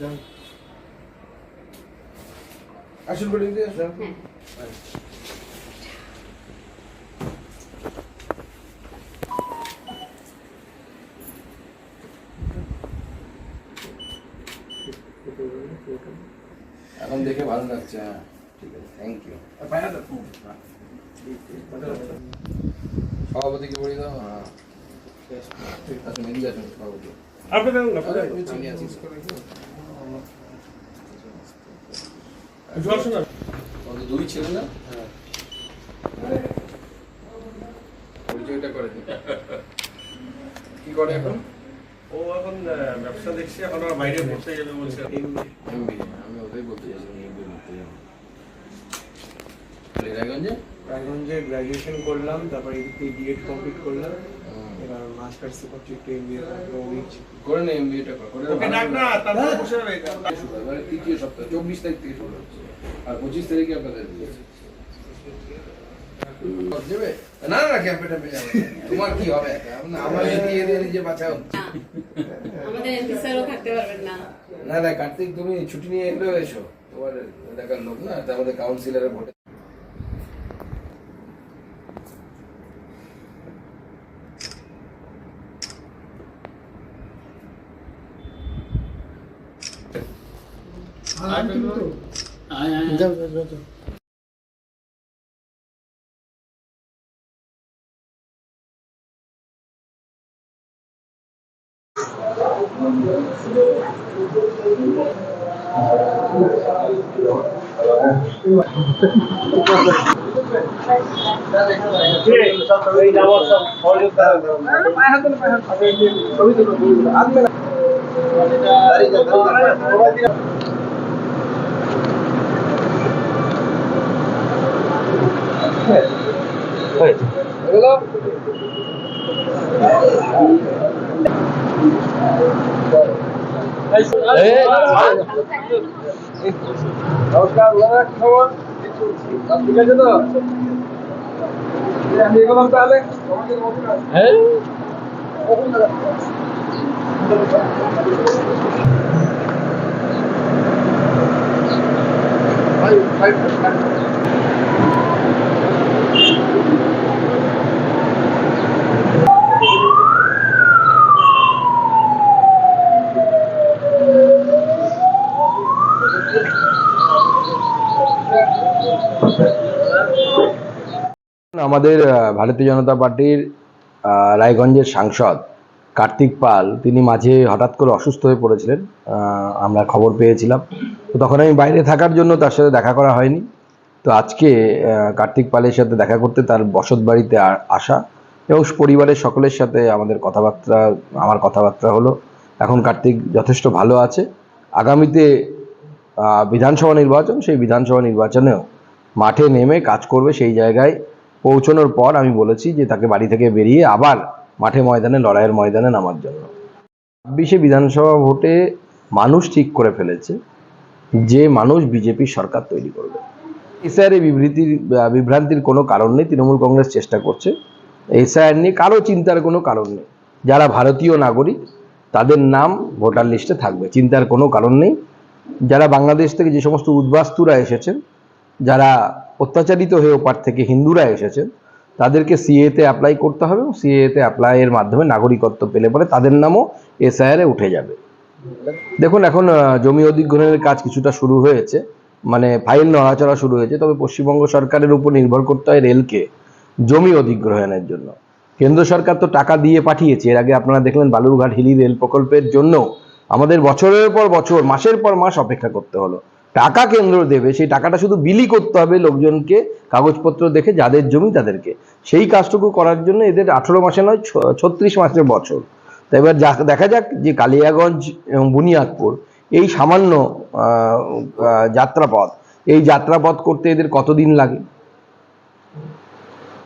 Yeah. আসল building দিয়ে আসো এখন দেখে ভালো লাগছে হ্যাঁ ঠিক আছে থ্যাংক ইউ সভাপতিকে বলি দাও হ্যাঁ আসুন এদিকে আসুন সভাপতি আপনি দেন না আমি আছি জল শোনা ওদের দুই ছেলে না? পরিচয়টা করে কি করে এখন? ও এখন ব্যবসা দেখছি এখন আর বাইরে পড়তে যাবে বলছে। এমবি আমি ওটাই বলতে চাইছিলাম এমবি করতে যাব। রায়গঞ্জে? রায়গঞ্জে গ্র্যাজুয়েশন করলাম তারপরে বিএড কমপ্লিট করলাম। মাস্টার্স করছি একটু এমবিএ করে নে এমবিএটা কর করে। ওকে ডাক না তারপরে বসে যাবে এবারে তৃতীয় সপ্তাহ চব্বিশ তারিখ থেকে শুরু হচ্ছে। আর পঁচিশ তারিখে আপনাদের। না না ক্যাম্পে ট্যাম্পে তোমার কি হবে? আমার নিজে বাঁচাও না। না। কার্তিক তুমি ছুটি নিয়ে এলেও এসো। তোমার এলাকার লোক না তার মধ্যে কাউন্সিলরের ভোটে। আয় আয় নমস্কার দাদা কি খবর সব ঠিক আছে তো এই আমি এগোলাম তাহলে তোমাকে নতুন আসবে। আমাদের ভারতীয় জনতা পার্টির রায়গঞ্জের সাংসদ কার্তিক পাল, তিনি মাঝে হঠাৎ করে অসুস্থ হয়ে পড়েছিলেন আমরা খবর পেয়েছিলাম। তো তখন আমি বাইরে থাকার জন্য তার সাথে দেখা করা হয়নি। তো আজকে কার্তিক পালের সাথে দেখা করতে তার বসত বাড়িতে আসা এবং পরিবারের সকলের সাথে আমাদের কথাবার্তা, আমার কথাবার্তা হলো, এখন কার্তিক যথেষ্ট ভালো আছে। আগামীতে বিধানসভা নির্বাচন, সেই বিধানসভা নির্বাচনেও মাঠে নেমে কাজ করবে সেই জায়গায় পৌঁছানোর পর আমি বলেছি যে তাকে বাড়ি থেকে বেরিয়ে আবার মাঠে ময়দানে, লড়াইয়ের ময়দানে নামার জন্য। ছাব্বিশে বিধানসভা ভোটে মানুষ ঠিক করে ফেলেছে যে মানুষ বিজেপির সরকার তৈরি করবে। এসআইআর এই বিবৃতির বিভ্রান্তির কোনো কারণ নেই, তৃণমূল কংগ্রেস চেষ্টা করছে। এসআইআর নিয়ে কারও চিন্তার কোনো কারণ নেই। যারা ভারতীয় নাগরিক, তাদের নাম ভোটার লিস্টে থাকবে, চিন্তার কোনো কারণ নেই। যারা বাংলাদেশ থেকে যে সমস্ত উদ্বাস্তুরা এসেছেন যারা অত্যাচারিত হয়ে ওপার থেকে হিন্দুরা এসেছেন, তাদেরকে সিএতে অ্যাপ্লাই করতে হবে এবং সিএতে অ্যাপ্লাইয়ের মাধ্যমে নাগরিকত্ব পেলে পরে তাদের নামও এসআইআরে উঠে যাবে। দেখুন, এখন জমি অধিগ্রহণের কাজ কিছুটা শুরু হয়েছে মানে ফাইল নড়াচড়া শুরু হয়েছে, তবে পশ্চিমবঙ্গ সরকারের উপর নির্ভর করতে হয় রেলকে জমি অধিগ্রহণের জন্য। কেন্দ্র সরকার তো টাকা দিয়ে পাঠিয়েছে, এর আগে আপনারা দেখলেন বালুরঘাট হিলি রেল প্রকল্পের জন্য আমাদের বছরের পর বছর, মাসের পর মাস অপেক্ষা করতে হলো। টাকা কেন্দ্র দেবে, সেই টাকাটা শুধু বিলি করতে হবে লোকজনকে, কাগজপত্র দেখে যাদের জমি তাদেরকে। সেই কাজটুকু করার জন্য এদের আঠেরো মাসে নয় ছত্রিশ মাসের বছর। তো এবার দেখা যাক যে কালিয়াগঞ্জ এবং বুনিয়াদপুর এই সামান্য যাত্রাপথ, এই যাত্রাপথ করতে এদের কতদিন লাগে?